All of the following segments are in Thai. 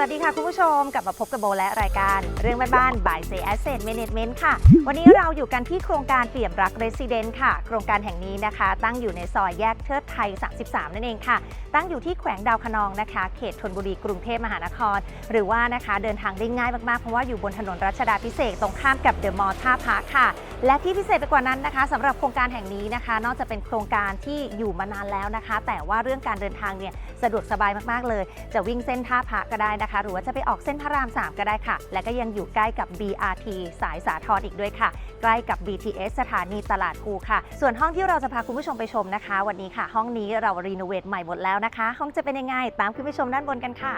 วัสดีค่ะคุณผู้ชมกลับมาพบกับโบและรายการ เรื่องบ้านๆ by Say Asset Management ค่ะ วันนี้เราอยู่กันที่โครงการเปี่ยมรัก Resident ค่ะ โครงการแห่งนี้นะคะ ตั้งอยู่ในซอยแยกเทิดไทย 33 นั่นเองค่ะ ตั้งอยู่ที่แขวงดาวคะนองนะคะ เขตธนบุรีกรุงเทพมหานคร หรือว่านะคะเดินทางได้ง่ายมากๆ เพราะว่าอยู่บนถนนรัชดาพิเศษตรงข้ามกับเดอะมอลล์ท่าพระค่ะและที่พิเศษไปกว่านั้นนะคะสำหรับโครงการแห่งนี้นะคะ นอกจากเป็นโครงการที่อยู่มานานแล้วนะคะ แต่ว่าเรื่องการเดินทางเนี่ยสะดวกสบายมากๆเลย จะวิ่งเส้นท่าพระก็ได้นะคะหรือว่าจะไปออกเส้นพระราม 3 ก็ได้ค่ะ และก็ยังอยู่ใกล้กับ BRT สายสาทรอีกด้วยค่ะ ใกล้กับ BTS สถานีตลาดภูค่ะ ส่วนห้องที่เราจะพาคุณผู้ชมไปชมนะคะ วันนี้ค่ะ ห้องนี้เรารีโนเวทใหม่หมดแล้วนะคะ ห้องจะเป็นยังไงตามคุณผู้ชมด้านบนกันค่ะ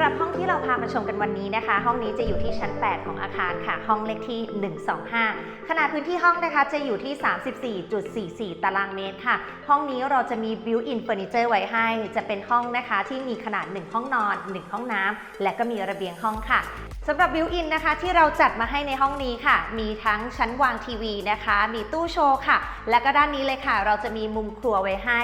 หรับห้องที่เราพามาชมกันวันนี้นะคะ ห้องนี้จะอยู่ที่ชั้น 8 ของอาคารค่ะ ห้องเลขที่ 125 ขนาดพื้นที่ห้องนะคะจะอยู่ที่ 34.44 ตารางเมตรค่ะ ห้องนี้เราจะมี built-in furniture ไว้ให้ จะเป็นห้องนะคะที่มีขนาด 1 ห้องนอน 1 ห้องน้ำ และก็มีระเบียงห้องค่ะสำหรับ built-in นะคะที่เราจัดมาให้ในห้องนี้ค่ะ มีทั้งชั้นวางทีวีนะคะ มีตู้โชว์ค่ะ และก็ด้านนี้เลยค่ะ เราจะมีมุมครัวไว้ให้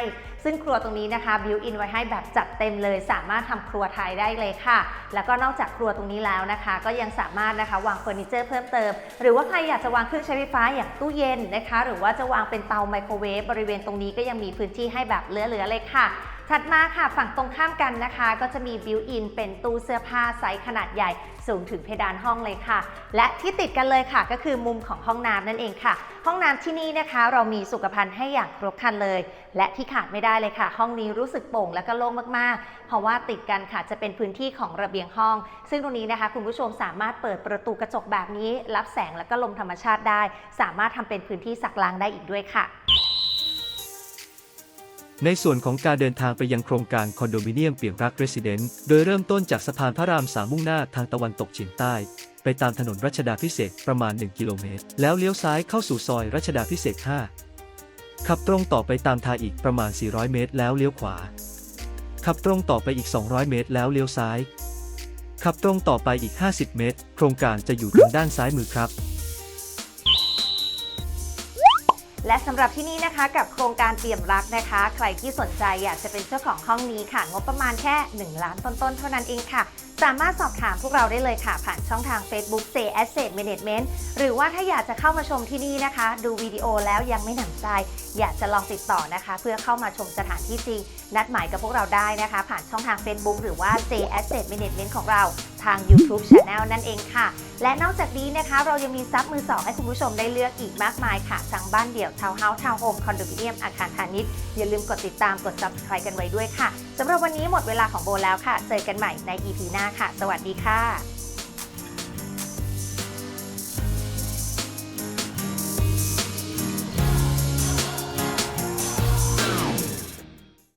ซึ่งครัวตรงนี้นะคะบิวอินไว้ให้แบบจัดเต็มเลย สามารถทำครัวไทยได้เลยค่ะ แล้วก็นอกจากครัวตรงนี้แล้วนะคะ ก็ยังสามารถนะคะวางเฟอร์นิเจอร์เพิ่มเติม หรือว่าใครอยากจะวางเครื่องใช้ไฟฟ้าอย่างตู้เย็นนะคะ หรือว่าจะวางเป็นเตาไมโครเวฟบริเวณตรงนี้ก็ยังมีพื้นที่ให้แบบเหลือๆเลยค่ะ ถัดมาค่ะฝั่งตรงข้ามกันนะคะ ก็จะมีบิวอินเป็นตู้เสื้อผ้าไซส์ขนาดใหญ่สูงถึงเพดานห้องเลยค่ะ และที่ติดกันเลยค่ะ ก็คือมุมของห้องน้ำนั่นเองค่ะ ห้องน้ำที่นี่นะคะ เรามีสุขภัณฑ์ให้อย่างครบครันเลย และที่ขาดไม่ได้เลยค่ะ ห้องนี้รู้สึกโปร่งและก็โล่งมากๆ เพราะว่าติดกันค่ะจะเป็นพื้นที่ของระเบียงห้อง ซึ่งตรงนี้นะคะคุณผู้ชมสามารถเปิดประตูกระจกแบบนี้ รับแสงและก็ลมธรรมชาติได้ สามารถทำเป็นพื้นที่สักล้างได้อีกด้วยค่ะ ในส่วนของการเดินทางไปยังโครงการคอนโดมิเนียมเปี่ยมรักเรสซิเดนต์โดยเริ่มต้นจากสะพานพระรามสามมุ่งหน้าทางตะวันตกเฉียงใต้ ไปตามถนนรัชดาพิเศษประมาณ 1 กิโลเมตร แล้วเลี้ยวซ้ายเข้าสู่ซอยรัชดาพิเศษ 5 ขับตรงต่อไปตามทางอีกประมาณ 400 เมตร แล้วเลี้ยวขวา ขับตรงต่อไปอีก 200 เมตร แล้วเลี้ยวซ้าย ขับตรงต่อไปอีก 50 เมตร โครงการจะอยู่ทางด้านซ้ายมือครับ และสำหรับที่นี่นะคะกับโครงการเตรียมรักนะคะ ใครที่สนใจอยากจะเป็นเจ้าของห้องนี้ค่ะ งบประมาณแค่ 1 ล้านต้นๆเท่านั้นเองค่ะ สามารถสอบถามพวกเราได้เลยค่ะ ผ่านช่องทาง Facebook Say Asset Management หรือว่าถ้าอยากจะเข้ามาชมที่นี่นะคะ ดูวิดีโอแล้วยังไม่หนำใจ อยากจะลองติดต่อนะคะ เพื่อเข้ามาชมสถานที่จริง นัดหมายกับพวกเราได้นะคะ ผ่านช่องทาง Facebook หรือว่า Say Asset Management ของเรา ทาง YouTube Channel นั่นเองค่ะ และนอกจากนี้นะคะ เรายังมีซับมือสองให้คุณผู้ชมได้เลือกอีกมากมายค่ะทั้งบ้านเดี่ยวทาวน์เฮาส์ทาวน์โฮมคอนโดมิเนียมอาคารพาณิชย์อย่าลืมกดติดตามกด subscribe กันไว้ด้วยค่ะสำหรับวันนี้หมดเวลาของโบแล้วค่ะ เจอกันใหม่ใน EP หน้าค่ะ สวัสดีค่ะ